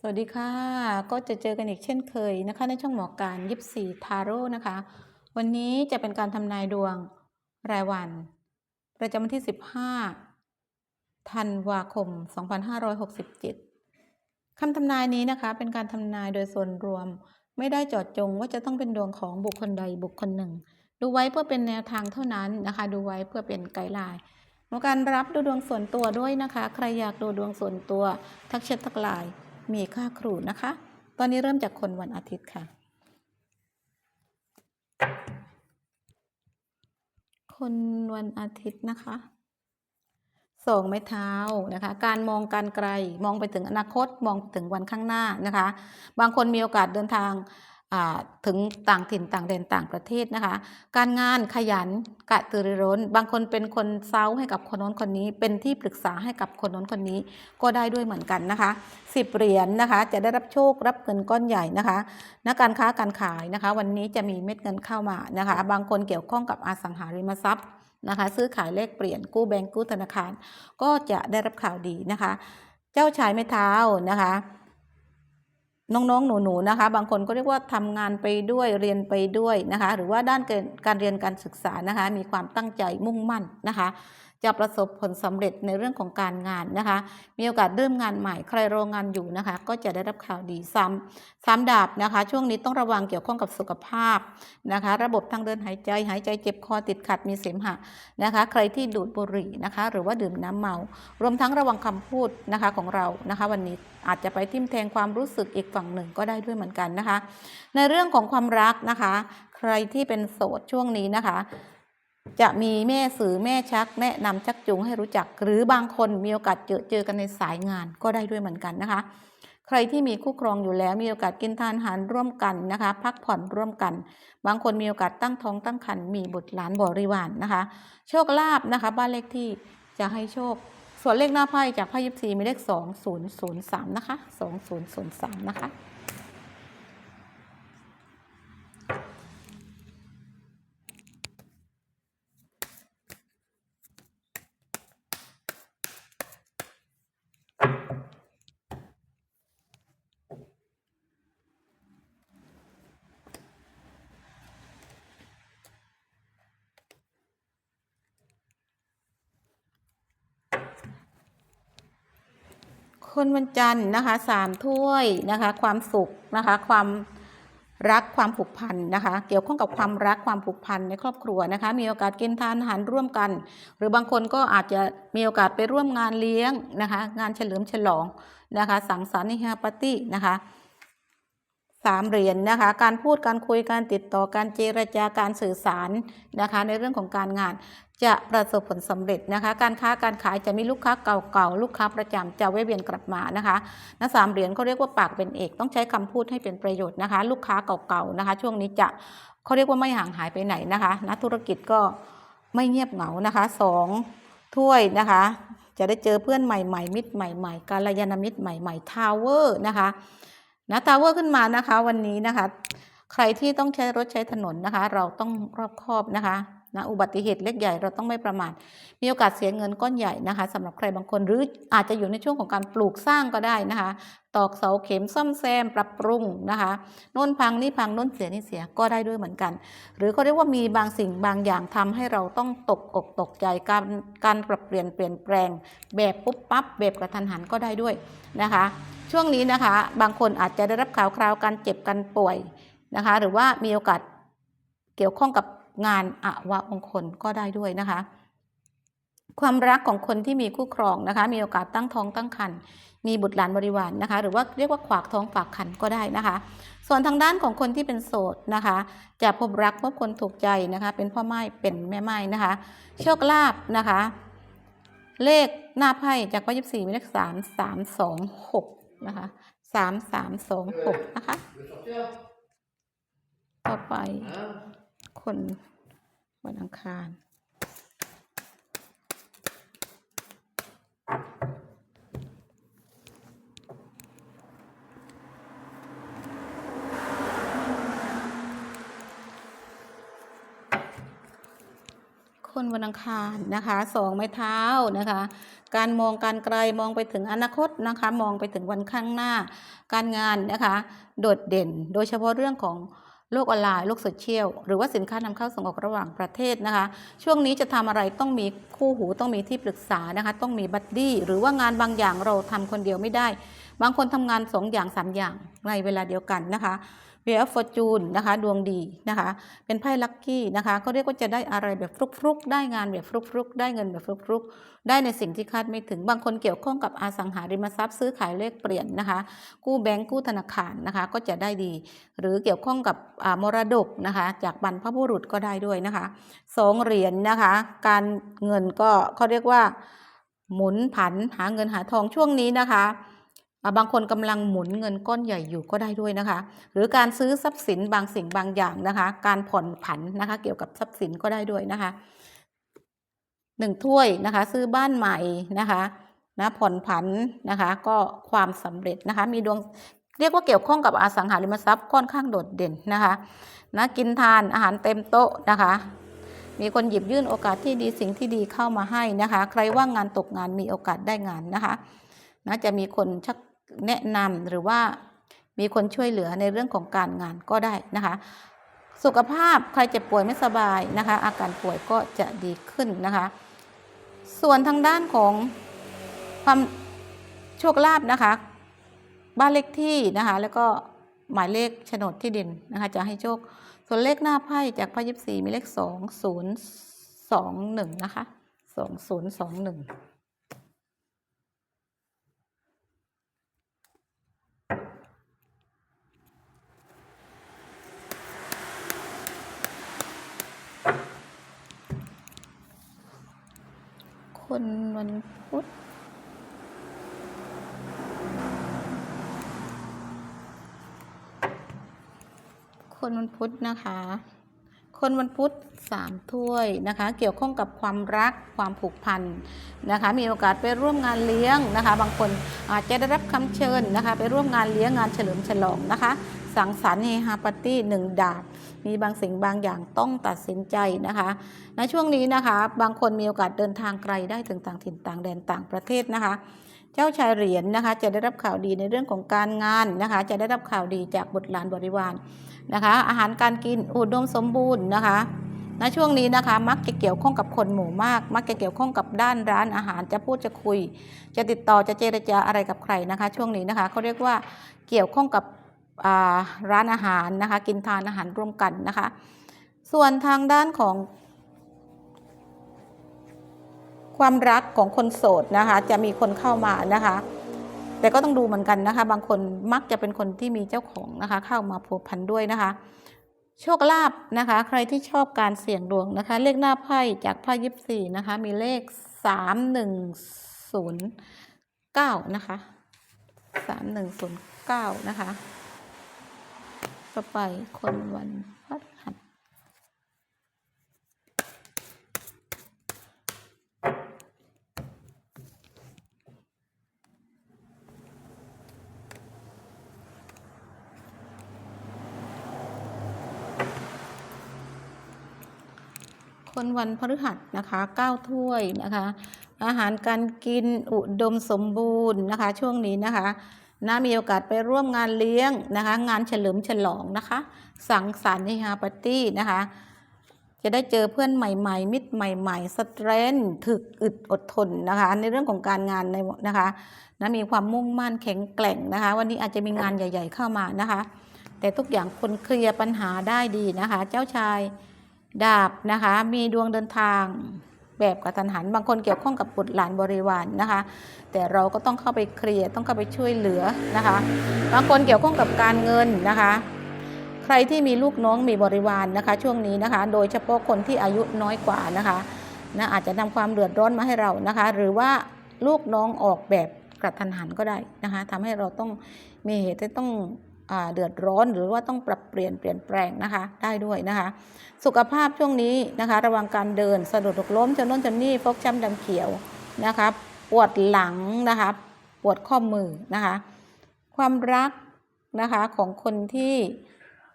สวัสดีค่ะ ก็จะเจอกันอีกเช่นเคยนะคะ ในช่องหมอการยิปซีทาโร่นะคะ วันนี้จะเป็นการทำนายดวงรายวัน ประจำวันที่ 15 ธันวาคม 2567 คำทำนายนี้นะคะ เป็นการทำนายโดยส่วนรวม ไม่ได้จอดจงว่าจะต้องเป็นดวงของบุคคลใดบุคคลหนึ่ง ดูไว้เพื่อเป็นแนวทางเท่านั้นนะคะ ดูไว้เพื่อเป็นไกด์ไลน์หมอการรับดูดวงส่วนตัวด้วยนะคะ ใครอยากดูดวงส่วนตัว ทักแชททักไลน์ มีค่าครูนะคะ ตอนนี้เริ่มจากคนวันอาทิตย์ค่ะ คนวันอาทิตย์นะคะสองไม้เท้านะคะ การมองการไกลมองไปถึงอนาคตมองไปถึงวันข้างหน้านะคะ บางคนมีโอกาสเดินทาง ถึงต่างถิ่นต่างแดนต่างประเทศนะคะ การงานขยันกระตือรือร้น บางคนเป็นคนเซาให้กับคนโน้นคนนี้ เป็นที่ปรึกษาให้กับคนโน้นคนนี้ก็ได้ด้วยเหมือนกันนะคะสิบเหรียญนะคะ จะได้รับโชครับเงินก้อนใหญ่นะคะนักการค้าการขายนะคะ วันนี้จะมีเม็ดเงินเข้ามานะคะ บางคนเกี่ยวข้องกับอสังหาริมทรัพย์นะคะ ซื้อขายเลขเปลี่ยนกู้แบงก์กู้ธนาคาร ก็จะได้รับข่าวดีนะคะ เจ้าชายไม้เท้านะคะ น้องๆ หนูๆ นะคะ บางคนก็เรียกว่าทำงานไปด้วยเรียนไปด้วยนะคะ หรือว่าด้านการการเรียนการศึกษานะคะ มีความตั้งใจมุ่งมั่นนะคะ จะประสบผลสำเร็จในเรื่องของการงานนะคะ มีโอกาสเริ่มงานใหม่ใครโรองานอยู่นะคะ ก็จะได้รับข่าวดีซ้ำซ้ำดาบนะคะ ช่วงนี้ต้องระวังเกี่ยวข้องกับสุขภาพนะคะ ระบบทางเดินหายใจหายใจเจ็บคอติดขัดมีเสมหะนะคะ ใครที่ดูดบุหรี่นะคะ หรือว่าดื่มน้ำเมา รวมทั้งระวังคำพูดนะคะของเรานะคะ วันนี้อาจจะไปทิ่มแทงความรู้สึกอีกฝั่งหนึ่งก็ได้ด้วยเหมือนกันนะคะ ในเรื่องของความรักนะคะ ใครที่เป็นโสดช่วงนี้นะคะ จะมีแม่สื่อแม่ชัก แนะนำชักจูงให้รู้จัก หรือบางคนมีโอกาสเจอเจอกันในสายงานก็ได้ด้วยเหมือนกันนะคะ ใครที่มีคู่ครองอยู่แล้วมีโอกาสกินทานอาหารร่วมกันนะคะ พักผ่อนร่วมกัน บางคนมีโอกาสตั้งท้องตั้งครรภ์มีบุตรหลานบริวารนนะคะ โชคลาภนะคะ บ้านเลขที่จะให้โชค ส่วนเลขหน้าไพ่จากไพ่ยิปซีมีเลข 2003 นะคะ 2003 นะคะ คนวันจันทร์นะคะสามถ้วยนะคะ ความสุขนะคะ ความรักความผูกพันนะคะ เกี่ยวข้องกับความรักความผูกพันในครอบครัวนะคะ มีโอกาสกินทานอาหารร่วมกัน หรือบางคนก็อาจจะมีโอกาสไปร่วมงานเลี้ยงนะคะ งานเฉลิมฉลองนะคะ สังสรรค์ในฮาปาร์ตี้นะคะ สามเหรียญนะคะ การพูดการคุยการติดต่อการเจรจาการสื่อสารนะคะ ในเรื่องของการงานจะประสบผลสำเร็จนะคะ การค้าการขายจะมีลูกค้าเก่าๆ ลูกค้าประจำจะแวะเวียนกลับมานะคะนะสามเหรียญเขาเรียกว่าปากเป็นเอก ต้องใช้คำพูดให้เป็นประโยชน์นะคะ ลูกค้าเก่าๆนะคะ ช่วงนี้จะเขาเรียกว่าไม่ห่างหายไปไหนนะคะนักธุรกิจก็ไม่เงียบเหงานะคะสองถ้วยนะคะ จะได้เจอเพื่อนใหม่ๆ มิตรใหม่ๆ กาลยานมิตรใหม่ๆ ทาวเวอร์นะคะ นะทาวเวอร์ขึ้นมานะคะ วันนี้นะคะ ใครที่ต้องใช้รถใช้ถนนนะคะ เราต้องรอบคอบนะคะ นะอุบัติเหตุเล็กใหญ่เราต้องไม่ประมาทมีโอกาสเสียเงินก้อนใหญ่นะคะสำหรับใครบางคนหรืออาจจะอยู่ในช่วงของการปลูกสร้างก็ได้นะคะ ตอกเสาเข็มซ่อมแซมปรับปรุงนะคะโน่นพังนี่พังโน่นเสียนี่เสียก็ได้ด้วยเหมือนกัน หรือเขาเรียกว่ามีบางสิ่งบางอย่างทำให้เราต้องตกอกตกใจการการปรับเปลี่ยนเปลี่ยนแปลง แบบปุ๊บปั๊บแบบกระทันหันก็ได้ด้วยนะคะ ช่วงนี้นะคะ บางคนอาจจะได้รับข่าวคราวการเจ็บการป่วยนะคะ หรือว่ามีโอกาสเกี่ยวข้องกับ งานอวะมงคลก็ได้ด้วยนะคะ ความรักของคนที่มีคู่ครองนะคะ มีโอกาสตั้งท้องตั้งครรภ์มีบุตรหลานบริวารนนะคะ หรือว่าเรียกว่าขวากท้องฝากคันก็ได้นะคะ ส่วนทางด้านของคนที่เป็นโสดนะคะ จะพบรักพบคนถูกใจนะคะ เป็นพ่อไม้เป็นแม่ไม้นะคะ โชคลาภนะคะ เลขหน้าไพ่จากพ่อยิบสี่มีเลขสามสามสองหกนะคะสามสามสองหกนะคะ ต่อไป คนวันอังคาร คนวันอังคารนะคะสองไม้เท้านะคะ การมองการไกลมองไปถึงอนาคตนะคะ มองไปถึงวันข้างหน้า การงานนะคะ โดดเด่น โดยเฉพาะเรื่องของ โลกออนไลน์ โลกโซเชียล หรือว่าสินค้านำเข้าส่งออกระหว่างประเทศนะคะ ช่วงนี้จะทำอะไรต้องมีคู่หูต้องมีที่ปรึกษานะคะ ต้องมีบัดดี้ หรือว่างานบางอย่างเราทำคนเดียวไม่ได้ บางคนทำงานสองอย่างสามอย่างในเวลาเดียวกันนะคะ เวียฟอร์จูนนะคะดวงดีนะคะ เป็นไพ่ลัคกี้นะคะเขาเรียกว่าจะได้อะไรแบบฟลุกๆ ได้งานแบบฟลุกๆ ได้เงินแบบฟลุกๆ ได้ในสิ่งที่คาดไม่ถึงบางคนเกี่ยวข้องกับอสังหาริมทรัพย์ซื้อขายเลขเปลี่ยนนะคะ กู้แบงก์กู้ธนาคารนะคะ ก็จะได้ดี หรือเกี่ยวข้องกับอ่ามรดกนะคะ จากบรรพบุรุษก็ได้ด้วยนะคะสองเหรียญนะคะ การเงินก็เขาเรียกว่า หมุนผันหาเงินหาทองช่วงนี้นะคะ บางคนกำลังหมุนเงินก้อนใหญ่อยู่ก็ได้ด้วยนะคะ หรือการซื้อทรัพย์สินบางสิ่งบางอย่างนะคะ การผ่อนผันนะคะ เกี่ยวกับทรัพย์สินก็ได้ด้วยนะคะหนึ่งถ้วยนะคะ ซื้อบ้านใหม่นะคะนะผ่อนผันนะคะ ก็ความสำเร็จนะคะ มีดวงเรียกว่าเกี่ยวข้องกับอสังหาริมทรัพย์ค่อนข้างโดดเด่นนะคะนะกินทานอาหารเต็มโต๊ะนะคะ มีคนหยิบยื่นโอกาสที่ดีสิ่งที่ดีเข้ามาให้นะคะ ใครว่างงานตกงานมีโอกาสได้งานนะคะนะจะมีคนชัก แนะนำหรือว่ามีคนช่วยเหลือในเรื่องของการงานก็ได้นะคะ สุขภาพใครเจ็บป่วยไม่สบายนะคะ อาการป่วยก็จะดีขึ้นนะคะ ส่วนทางด้านของความโชคลาภนะคะ บ้านเลขที่นะคะ แล้วก็หมายเลขโฉนดที่ดินนะคะ จะให้โชค ส่วนเลขหน้าไพ่จากไพ่ยิบสี่มีเลขสองศูนย์สองหนึ่งนะคะสองศูนย์สองหนึ่ง คนวันพุธคนวันพุธนะคะ คนวันพุธสามถ้วยนะคะ เกี่ยวข้องกับความรักความผูกพันนะคะ มีโอกาสไปร่วมงานเลี้ยงนะคะ บางคนอาจจะได้รับคำเชิญนะคะ ไปร่วมงานเลี้ยงงานเฉลิมฉลองนะคะ สังสรรค์เฮฮาปาร์ตี้หนึ่งดาบ มีบางสิ่งบางอย่างต้องตัดสินใจนะคะในช่วงนี้นะคะ บางคนมีโอกาสเดินทางไกลได้ถึงต่างถิ่นต่างแดนต่างประเทศนะคะ เจ้าชายเหรียญนะคะจะได้รับข่าวดีในเรื่องของการงานนะคะ จะได้รับข่าวดีจากบุตรหลานบริวารนะคะ อาหารการกินอุดมสมบูรณ์นะคะณช่วงนี้นะคะมักจะเกี่ยวข้องกับคนหมู่มาก มักจะเกี่ยวข้องกับด้านร้านอาหารจะพูดจะคุย จะติดต่อจะเจรจาอะไรกับใครนะคะ ช่วงนี้นะคะเขาเรียกว่าเกี่ยวข้องกับ ร้านอาหารนะคะ กินทานอาหารร่วมกันนะคะ ส่วนทางด้านของ ความรักของคนโสดนะคะ จะมีคนเข้ามานะคะ แต่ก็ต้องดูเหมือนกันนะคะ บางคนมักจะเป็นคนที่มีเจ้าของนะคะ เข้ามาผัวพันด้วยนะคะ โชคลาภนะคะ ใครที่ชอบการเสี่ยงดวงนะคะ เลขหน้าไพ่จากไพ่ยิบสี่นะคะ มีเลขสามหนึ่งศูนย์เก้านะคะสามหนึ่งศูนย์เก้านะคะ ต่อไปคนวันพฤหัสคนวันพฤหัสนะคะเก้าถ้วยนะคะ อาหารการกินอุดมสมบูรณ์นะคะ ช่วงนี้นะคะ นะมีโอกาสไปร่วมงานเลี้ยงนะคะ งานเฉลิมฉลองนะคะ สังสรรค์เฮฮาปาร์ตี้นะคะ จะได้เจอเพื่อนใหม่ ๆ มิตรใหม่ ๆ สเตรนถึกอึดอดทนนะคะ ในเรื่องของการงานในนะคะนะมีความมุ่งมั่นแข็งแกร่งนะคะ วันนี้อาจจะมีงานใหญ่ ๆ เข้ามานะคะ แต่ทุกอย่างคนเคลียร์ปัญหาได้ดีนะคะ เจ้าชายดาบนะคะ มีดวงเดินทาง แบบกระทันหัน บางคนเกี่ยวข้องกับบุตรหลานบริวารนนะคะ แต่เราก็ต้องเข้าไปเคลียร์ต้องเข้าไปช่วยเหลือนะคะ บางคนเกี่ยวข้องกับการเงินนะคะ ใครที่มีลูกน้องมีบริวารนนะคะ ช่วงนี้นะคะ โดยเฉพาะคนที่อายุน้อยกว่านะคะนะอาจจะนำความเดือดร้อนมาให้เรานะคะ หรือว่าลูกน้องออกแบบกระทันหันก็ได้นะคะทำให้เราต้องมีเหตุที่ต้อง เดือดร้อนหรือว่าต้องปรับเปลี่ยนเปลี่ยนแปลงนะคะ ได้ด้วยนะคะ สุขภาพช่วงนี้นะคะ ระวังการเดินสะดุดหกล้มจนน้นจนนี่ฟกช้ำดำเขียวนะคะปวดหลังนะคะปวดข้อมือนะคะ ความรักนะคะของคนที่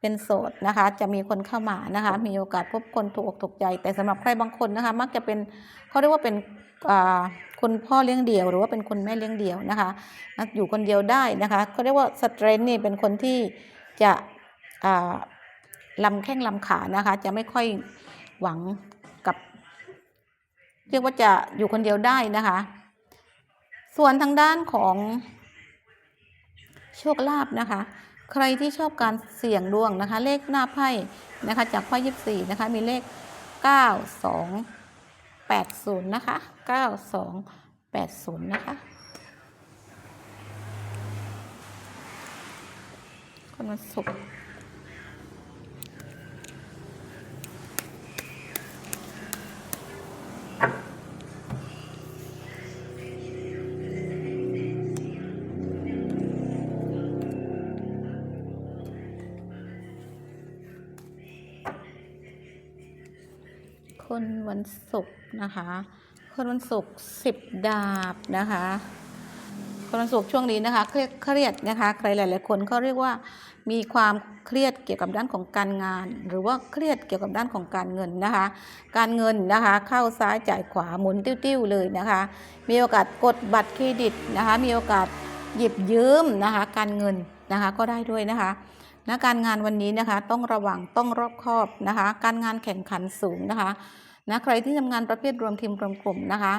เป็นโสดนะคะ จะมีคนเข้ามานะคะ มีโอกาสพบคนถูกอกถูกใจ แต่สำหรับใครบางคนนะคะ มักจะเป็นเขาเรียกว่าเป็น คุณพ่อเลี้ยงเดี่ยว หรือว่าเป็นคุณแม่เลี้ยงเดี่ยวนะคะนะอยู่คนเดียวได้นะคะเขาเรียกว่าสเตรนนี่เป็นคนที่จะลำแข้งลำขานะคะ จะไม่ค่อยหวังกับเรียกว่าจะอยู่คนเดียวได้นะคะ ส่วนทางด้านของโชคลาภนะคะ ใครที่ชอบการเสี่ยงดวงนะคะ เลขหน้าไพ่นะคะ จากไพ่ยิบสี่นะคะ มีเลข9 2 8 0นะคะ 9 2 8 0 นะคะคนวันศุกร์คนวันศุกร์นะคะ คนวันศุกร์สิบดาบนะคะคนวันศุกร์ช่วงนี้นะคะเครียดเครียดนะคะใครหลาย ๆ คนเขาเรียกว่ามีความเครียดเกี่ยวกับด้านของการงาน หรือว่าเครียดเกี่ยวกับด้านของการเงินนะคะ การเงินนะคะเข้าซ้ายจ่ายขวาหมุนติ้วๆเลยนะคะ มีโอกาสกดบัตรเครดิตนะคะ มีโอกาสหยิบยืมนะคะ การเงินนะคะก็ได้ด้วยนะคะนะการงานวันนี้นะคะต้องระวังต้องรอบคอบนะคะ การงานแข่งขันสูงนะคะ นะใครที่ทำงานประเภทรวมทีมรวมกลุ่มนะคะ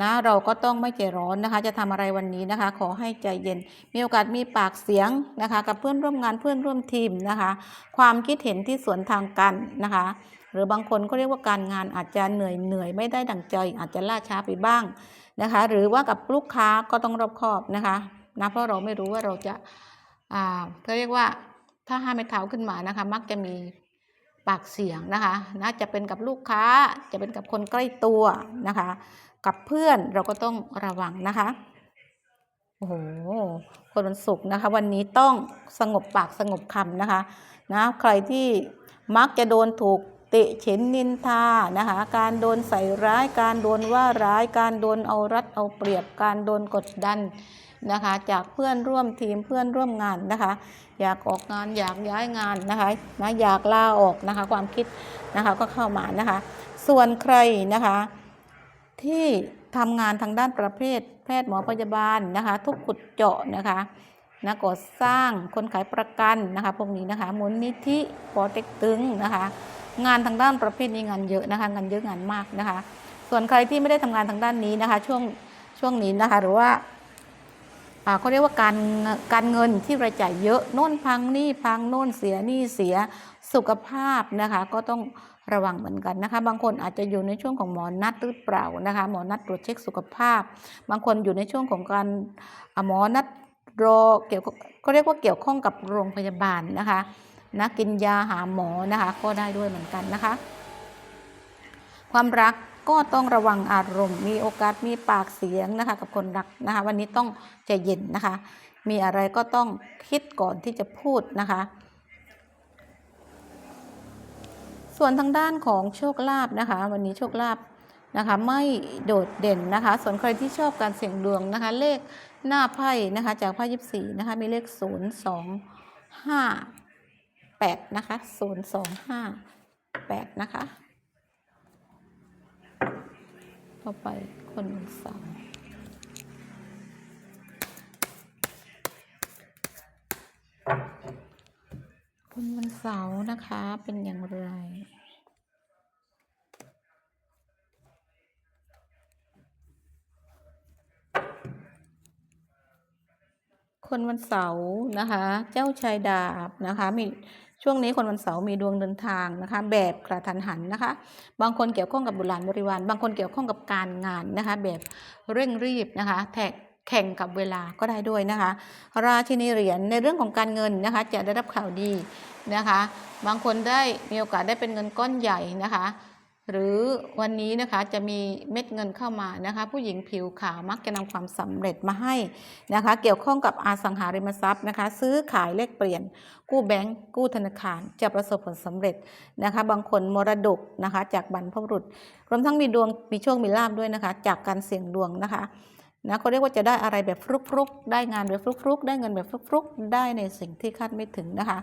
นะเราก็ต้องไม่ใจร้อนนะคะ จะทำอะไรวันนี้นะคะ ขอให้ใจเย็น มีโอกาสมีปากเสียงนะคะ กับเพื่อนร่วมงานเพื่อนร่วมทีมนะคะ ความคิดเห็นที่สวนทางกันนะคะ หรือบางคนก็เรียกว่าการงานอาจจะเหนื่อยเหนื่อยไม่ได้ดั่งใจ อาจจะล่าช้าไปบ้างนะคะ หรือว่ากับลูกค้าก็ต้องรอบคอบนะคะนะเพราะเราไม่รู้ว่าเราจะอ่าเขาเรียกว่าถ้าห้าไม่เท้าขึ้นมานะคะ มักจะมี ปากเสียงนะคะนะจะเป็นกับลูกค้าจะเป็นกับคนใกล้ตัวนะคะ กับเพื่อนเราก็ต้องระวังนะคะโอ้โหคนวันศุกร์นะคะ วันนี้ต้องสงบปากสงบคำนะคะนะใครที่มักจะโดนถูกเติเฉินนินทานะคะ การโดนใส่ร้าย การโดนว่าร้าย การโดนเอารัดเอาเปรียบ การโดนกดดัน นะคะ จากเพื่อนร่วมทีมเพื่อนร่วมงานนะคะ อยากออกงานอยากย้ายงานนะคะนะอยากลาออกนะคะความคิดนะคะก็เข้ามานะคะ ส่วนใครนะคะที่ทำงานทางด้านประเภทแพทย์หมอพยาบาลนะคะ ทุกขุดเจาะนะคะนะก่อสร้างคนขายประกันนะคะพวกนี้นะคะมูลนิธิปอเต็กตึงนะคะ งานทางด้านประเภทนี้งานเยอะนะคะงานเยอะงานมากนะคะ ส่วนใครที่ไม่ได้ทำงานทางด้านนี้นะคะ ช่วงช่วงนี้นะคะ หรือว่า เขาเรียกว่าการการเงินที่รายจ่ายเยอะโน่นพังนี่พังโน่นเสียนี่เสียสุขภาพนะคะก็ต้องระวังเหมือนกันนะคะ บางคนอาจจะอยู่ในช่วงของหมอนัดหรือเปล่านะคะหมอนัดตรวจเช็คสุขภาพ บางคนอยู่ในช่วงของการหมอนัดรอเกี่ยวก็เรียกว่าเกี่ยวข้องกับโรงพยาบาลนะคะนะกินยาหาหมอนะคะก็ได้ด้วยเหมือนกันนะคะ ความรัก ก็ต้องระวังอารมณ์ มีโอกาสมีปากเสียงนะคะ กับคนรักนะคะ วันนี้ต้องใจเย็นนะคะ มีอะไรก็ต้องคิดก่อนที่จะพูดนะคะ ส่วนทางด้านของโชคลาภนะคะ วันนี้โชคลาภนะคะไม่โดดเด่นนะคะ ส่วนใครที่ชอบการเสี่ยงดวงนะคะ เลขหน้าไพ่นะคะ จากไพ่ยิบสี่นะคะ มีเลขศูนย์สองห้าแปดนะคะศูนย์สองห้าแปดนะคะ ต่อไปคนวันเสาร์คนวันเสาร์นะคะ เป็นอย่างไรคนวันเสาร์นะคะ เจ้าชายดาบนะคะมี ช่วงนี้คนวันเสาร์มีดวงเดินทางนะคะ แบบกระทันหันนะคะ บางคนเกี่ยวข้องกับบุตรหลานบริวาร บางคนเกี่ยวข้องกับการงานนะคะ แบบเร่งรีบนะคะ แท็กแข่งกับเวลาก็ได้ด้วยนะคะ ราชินีเหรียญในเรื่องของการเงินนะคะ จะได้รับข่าวดีนะคะ บางคนได้มีโอกาสได้เป็นเงินก้อนใหญ่นะคะ หรือวันนี้นะคะจะมีเม็ดเงินเข้ามานะคะ ผู้หญิงผิวขาวมักจะนำความสำเร็จมาให้นะคะ เกี่ยวข้องกับอสังหาริมทรัพย์นะคะ ซื้อขายเลขเปลี่ยน กู้แบงก์กู้ธนาคาร จะประสบผลสำเร็จนะคะ บางคนมรดกนะคะ จากบรรพบุรุษรวมทั้งมีดวงมีโชคมีลาบด้วยนะคะ จากการเสี่ยงดวงนะคะนะเขาเรียกว่าจะได้อะไรแบบฟลุกๆ ได้งานแบบฟลุกๆ ได้เงินแบบฟลุกๆ ได้ในสิ่งที่คาดไม่ถึงนะคะ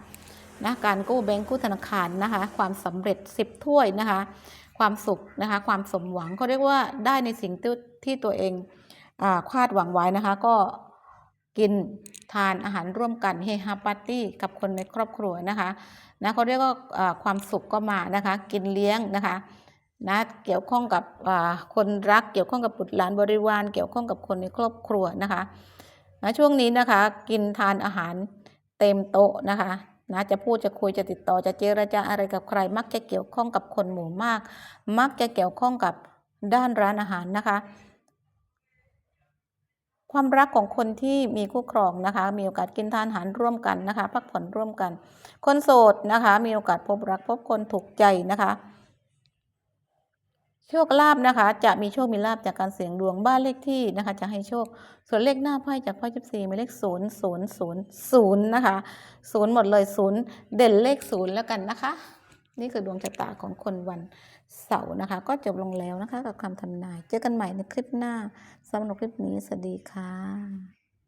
นะการกู้แบงก์กู้ธนาคารนะคะ ความสำเร็จ 10 ถ้วยนะคะ ความสุขนะคะ ความสมหวังเขาเรียกว่าได้ในสิ่งที่ตัวเองคาดหวังไว้นะคะ ก็กินทานอาหารร่วมกันเฮฮาปาร์ตี้กับคนในครอบครัวนะคะนะเขาเรียกว่าความสุขก็มานะคะ กินเลี้ยงนะคะนะเกี่ยวข้องกับคนรักเกี่ยวข้องกับบุตรหลานบริวาร เกี่ยวข้องกับคนในครอบครัวนะคะนะช่วงนี้นะคะ กินทานอาหารเต็มโต๊ะนะคะ นะจะพูดจะคุยจะติดต่อจะเจรจาอะไรกับใคร มักจะเกี่ยวข้องกับคนหมู่มาก มักจะเกี่ยวข้องกับด้านร้านอาหารนะคะ ความรักของคนที่มีคู่ครองนะคะ มีโอกาสกินทานอาหารร่วมกันนะคะ พักผ่อนร่วมกัน คนโสดนะคะ มีโอกาสพบรักพบคนถูกใจนะคะ โชคลาภนะคะ จะมีโชคมีลาภจากการเสี่ยงดวงบ้านเลขที่นะคะ จะให้โชค ส่วนเลขหน้าไพ่จากไพ่ยิบสี่มายเลขศูนย์ศูนย์ศูนย์ศูนย์นะคะศูนย์หมดเลยศูนย์เด่นเลขศูนย์แล้วกันนะคะ นี่คือดวงชะตาของคนวันเสาร์นะคะ ก็จบลงแล้วนะคะ กับคำทำนาย เจอกันใหม่ในคลิปหน้าสำหรับคลิปนี้สวัสดีค่ะ